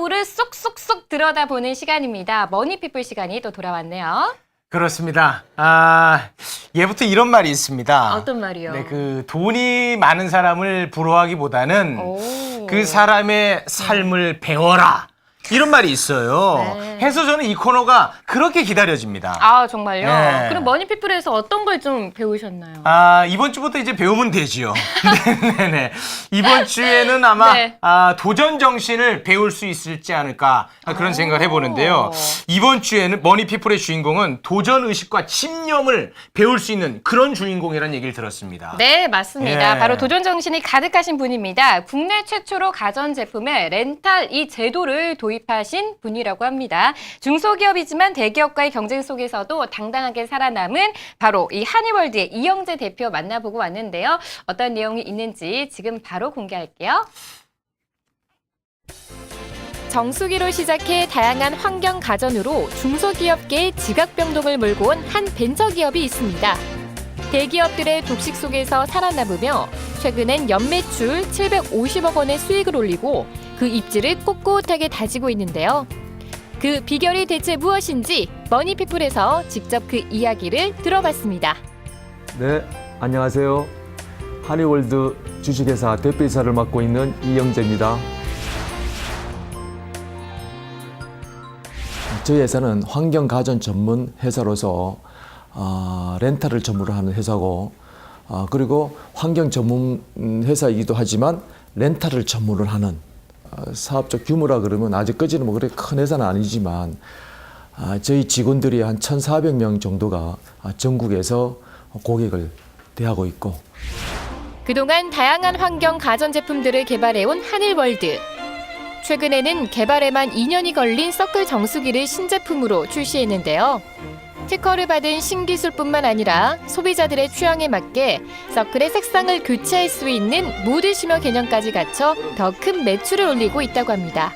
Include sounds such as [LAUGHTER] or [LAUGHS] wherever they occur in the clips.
노하우를 쏙쏙쏙 들여다보는 시간입니다. 머니피플 시간이 또 돌아왔네요. 그렇습니다. 아, 예부터 이런 말이 있습니다. 어떤 말이요? 네, 그 돈이 많은 사람을 부러워하기보다는 오. 그 사람의 삶을 배워라. 이런 말이 있어요. 네. 해서 저는 이 코너가 그렇게 기다려집니다. 아, 정말요? 네. 그럼 머니피플에서 어떤 걸 좀 배우셨나요? 아, 이번 주부터 이제 배우면 되지요. 네네네. [LAUGHS] 이번 주에는 아마 네. 아, 도전 정신을 배울 수 있을지 않을까 아, 그런 생각을 해보는데요. 이번 주에는 머니피플의 주인공은 도전 의식과 집념을 배울 수 있는 그런 주인공이라는 얘기를 들었습니다. 네, 맞습니다. 예. 바로 도전 정신이 가득하신 분입니다. 국내 최초로 가전 제품에 렌탈 이 제도를 도입 하신 분이라고 합니다. 중소기업이지만 대기업과의 경쟁 속에서도 당당하게 살아남은 바로 이 한이월드의 이영재 대표 만나보고 왔는데요. 어떤 내용이 있는지 지금 바로 공개할게요. 정수기로 시작해 다양한 환경 가전으로 중소기업계의 지각병동을 몰고 온 한 벤처기업이 있습니다. 대기업들의 독식 속에서 살아남으며 최근엔 연매출 750억 원의 수익을 올리고 그 입지를 꼿꼿하게 다지고 있는데요. 그 비결이 대체 무엇인지 머니피플에서 직접 그 이야기를 들어봤습니다. 네, 안녕하세요. 한이월드 주식회사 대표이사를 맡고 있는 이영재입니다. 저희 회사는 환경 가전 전문 회사로서 아, 렌탈을 전문으로 하는 회사고 아, 그리고 환경 전문 음, 회사이기도 하지만 렌탈을 전문으로 하는 아, 사업적 규모라 그러면 아직까지는 뭐 그렇게 큰 회사는 아니지만 아, 저희 직원들이 한 1,400명 정도가 아, 전국에서 고객을 대하고 있고 그동안 다양한 환경 가전 제품들을 개발해온 한일월드. 최근에는 개발에만 2년이 걸린 서클 정수기를 신제품으로 출시했는데요. 특허를 받은 신기술뿐만 아니라 소비자들의 취향에 맞게 서클의 색상을 교체할 수 있는 모드 심화 개념까지 갖춰 더 큰 매출을 올리고 있다고 합니다.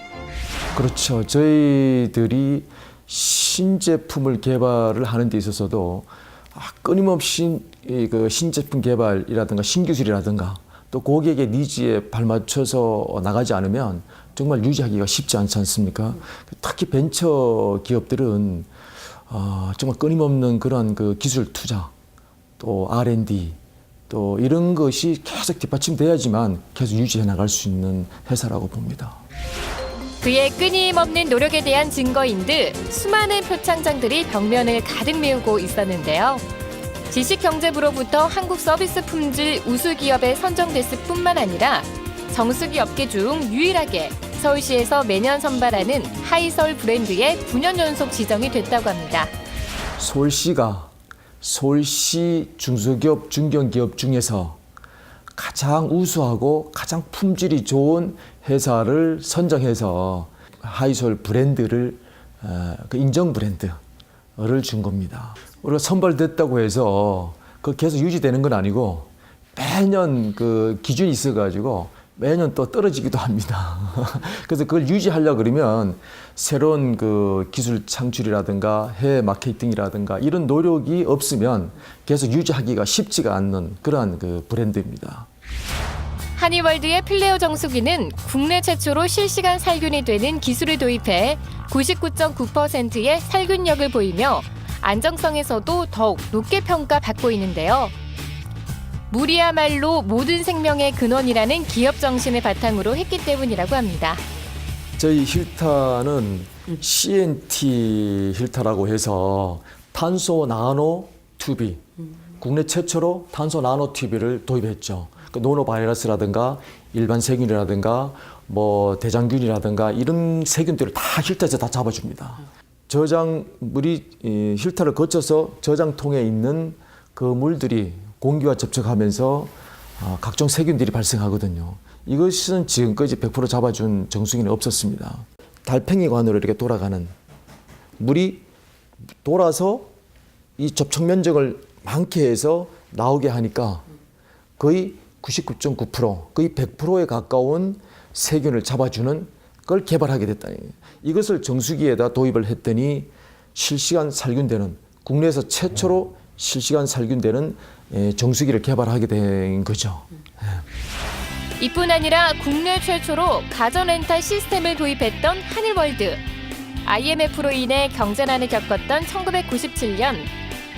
그렇죠. 저희들이 신제품을 개발을 하는 데 있어서도 아, 끊임없이 이그 신제품 개발이라든가 신기술이라든가 또 고객의 니즈에 발맞춰서 나가지 않으면 정말 유지하기가 쉽지 않지 않습니까? 특히 벤처 기업들은 어, 정말 끊임없는 그런 그 기술 투자 또 R&D 또 이런 것이 계속 뒷받침돼야지만 계속 유지해 나갈 수 있는 회사라고 봅니다. 그의 끊임없는 노력에 대한 증거인 듯 수많은 표창장들이 벽면을 가득 메우고 있었는데요. 지식경제부로부터 한국 서비스 품질 우수 기업에 선정됐을 뿐만 아니라 정수기 업계 중 유일하게 서울시에서 매년 선발하는 하이설 브랜드의 9년 연속 지정이 됐다고 합니다. 서울시가 서울시 중소기업 중견기업 중에서 가장 우수하고 가장 품질이 좋은 회사를 선정해서 하이솔 브랜드를 어, 그 인정 브랜드를 준 겁니다. 우리가 선발됐다고 해서 그 계속 유지되는 건 아니고 매년 그 기준이 있어가지고 매년 또 떨어지기도 합니다. [LAUGHS] 그래서 그걸 유지하려 그러면 새로운 그 기술 창출이라든가 해외 마케팅이라든가 이런 노력이 없으면 계속 유지하기가 쉽지가 않는 그러한 그 브랜드입니다. 한이월드의 플레어 정수기는 국내 최초로 실시간 살균이 되는 기술을 도입해 99.9%의 살균력을 보이며 안정성에서도 더욱 높게 평가받고 있는데요. 물이야말로 모든 생명의 근원이라는 기업 정신을 바탕으로 했기 때문이라고 합니다. 저희 힐타는 CNT 힐타라고 해서 탄소 나노 튜비 국내 최초로 탄소 나노 튜비를 도입했죠. 그 노노 바이러스라든가 일반 세균이라든가 뭐 대장균이라든가 이런 세균들을 다 힐타에서 다 잡아줍니다. 저장 물이 이 힐타를 거쳐서 저장통에 있는 그 물들이 공기와 접촉하면서 아, 각종 세균들이 발생하거든요. 이것은 지금까지 100% 잡아준 정수기는 없었습니다. 달팽이관으로 이렇게 돌아가는 물이 돌아서 이 접촉 면적을 많게 해서 나오게 하니까 거의 99.9% 거의 100%에 가까운 세균을 잡아주는 걸 개발하게 거예요. 이것을 정수기에다 도입을 했더니 실시간 살균되는 국내에서 최초로 실시간 살균되는 예, 정수기를 개발하게 된 거죠. 이뿐 아니라 국내 최초로 가전 렌탈 시스템을 도입했던 한일월드. IMF로 인해 경제난을 겪었던 1997년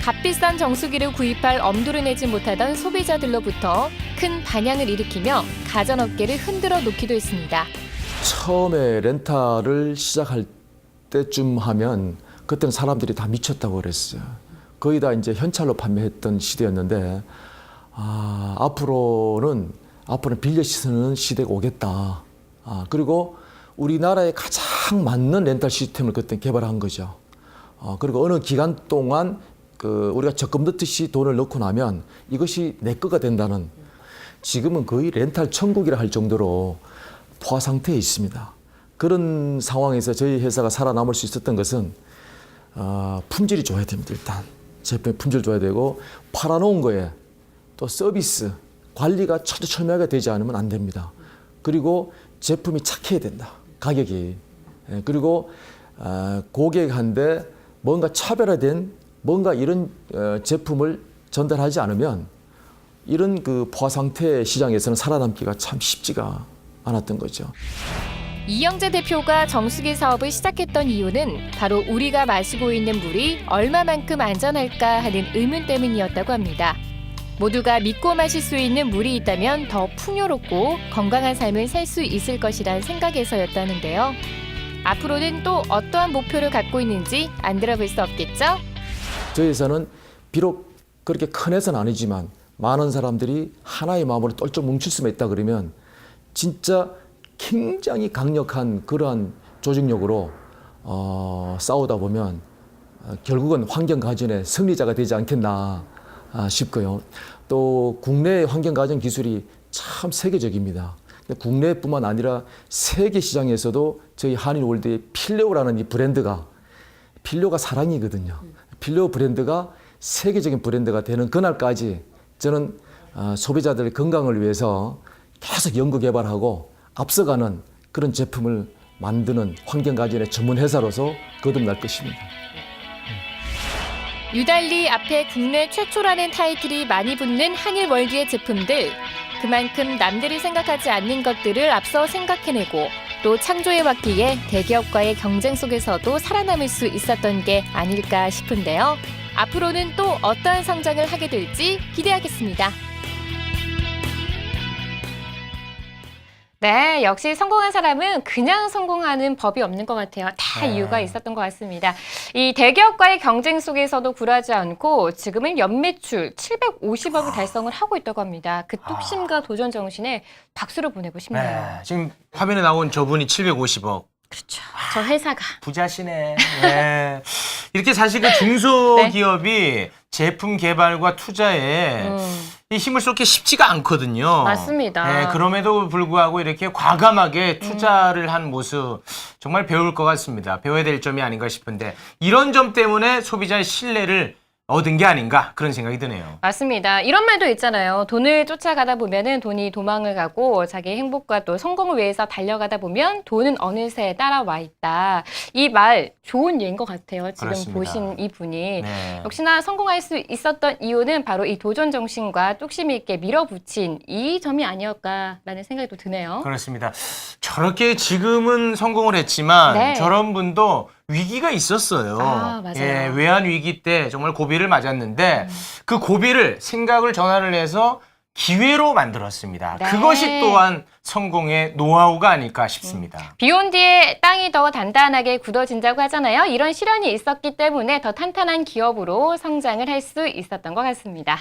값비싼 정수기를 구입할 엄두를 내지 못하던 소비자들로부터 큰 반향을 일으키며 가전업계를 흔들어 놓기도 했습니다. 처음에 렌탈을 시작할 때쯤 하면 그때는 사람들이 다 미쳤다고 그랬어요. 거의 다 이제 현찰로 판매했던 시대였는데 아, 앞으로는 앞으로는 빌려 쓰는 시대가 오겠다. 아, 그리고 우리나라에 가장 맞는 렌탈 시스템을 그때 개발한 거죠. 어, 그리고 어느 기간 동안 그 우리가 적금 넣듯이 돈을 넣고 나면 이것이 내 거가 된다는 지금은 거의 렌탈 천국이라 할 정도로 포화 상태에 있습니다. 그런 상황에서 저희 회사가 살아남을 수 있었던 것은 어, 품질이 좋아야 됩니다. 일단 제품의 품질 좋아야 되고 팔아놓은 거에 또 서비스 관리가 철저철미하게 되지 않으면 안 됩니다. 그리고 제품이 착해야 된다. 가격이 예, 그리고 어, 고객한테 뭔가 차별화된 뭔가 이런 어, 제품을 전달하지 않으면 이런 그 포화 상태 시장에서는 살아남기가 참 쉽지가 않았던 거죠. 이영재 대표가 정수기 사업을 시작했던 이유는 바로 우리가 마시고 있는 물이 얼마만큼 안전할까 하는 의문 때문이었다고 합니다. 모두가 믿고 마실 수 있는 물이 있다면 더 풍요롭고 건강한 삶을 살 수 있을 것이란 생각에서였다는데요. 앞으로는 또 어떠한 목표를 갖고 있는지 안 들어볼 수 없겠죠? 저희 회사는 비록 그렇게 큰 회사는 아니지만 많은 사람들이 하나의 마음으로 똘똘 뭉칠 수만 있다 그러면 진짜 굉장히 강력한 그러한 조직력으로 어, 싸우다 보면 어, 결국은 환경 가전의 승리자가 되지 않겠나 아, 싶고요. 또 국내 환경 가전 기술이 참 세계적입니다. 국내뿐만 아니라 세계 시장에서도 저희 한일월드의 필레오라는 이 브랜드가 필요가 사랑이거든요. 필요 브랜드가 세계적인 브랜드가 되는 그날까지 저는 어, 소비자들의 건강을 위해서 계속 연구 개발하고 앞서가는 그런 제품을 만드는 환경가전의 전문 회사로서 거듭날 것입니다. 유달리 앞에 국내 최초라는 타이틀이 많이 붙는 한일 월드의 제품들. 그만큼 남들이 생각하지 않는 것들을 앞서 생각해내고 또 창조해왔기에 대기업과의 경쟁 속에서도 살아남을 수 있었던 게 아닐까 싶은데요. 앞으로는 또 어떠한 성장을 하게 될지 기대하겠습니다. 네, 역시 성공한 사람은 그냥 성공하는 법이 없는 것 같아요. 다 네. 이유가 있었던 것 같습니다. 이 대기업과의 경쟁 속에서도 굴하지 않고 지금은 연매출 750억을 달성을 하고 있다고 합니다. 그 뚝심과 도전 정신에 박수를 보내고 싶네요. 네, 지금 화면에 나온 저분이 750억. 그렇죠. 저 회사가. 부자시네. [LAUGHS] 네. 이렇게 사실 그 중소기업이 제품 개발과 투자에 음, 이 힘을 쏟기 쉽지가 않거든요. 맞습니다. 네, 그럼에도 불구하고 이렇게 과감하게 투자를 한 모습 정말 배울 것 같습니다. 배워야 될 점이 아닌가 싶은데 이런 점 때문에 소비자의 신뢰를 얻은 게 아닌가 그런 생각이 드네요. 맞습니다. 이런 말도 있잖아요. 돈을 쫓아가다 보면은 돈이 도망을 가고 자기 행복과 또 성공을 위해서 달려가다 보면 돈은 어느새 따라와 있다. 이 말 좋은 예인 것 같아요. 지금 그렇습니다. 보신 이 분이. 네. 역시나 성공할 수 있었던 이유는 바로 이 도전 정신과 뚝심 있게 밀어붙인 이 점이 아니었까라는 생각이 또 드네요. 그렇습니다. 저렇게 지금은 성공을 했지만 네. 저런 분도 위기가 있었어요. 아, 맞아요. 예, 외환 위기 때 정말 고비를 맞았는데 음. 그 고비를 생각을 전환을 해서 기회로 만들었습니다. 네. 그것이 또한 성공의 노하우가 아닐까 싶습니다. 비 온 뒤에 땅이 더 단단하게 굳어진다고 하잖아요. 이런 실현이 있었기 때문에 더 탄탄한 기업으로 성장을 할 수 있었던 것 같습니다.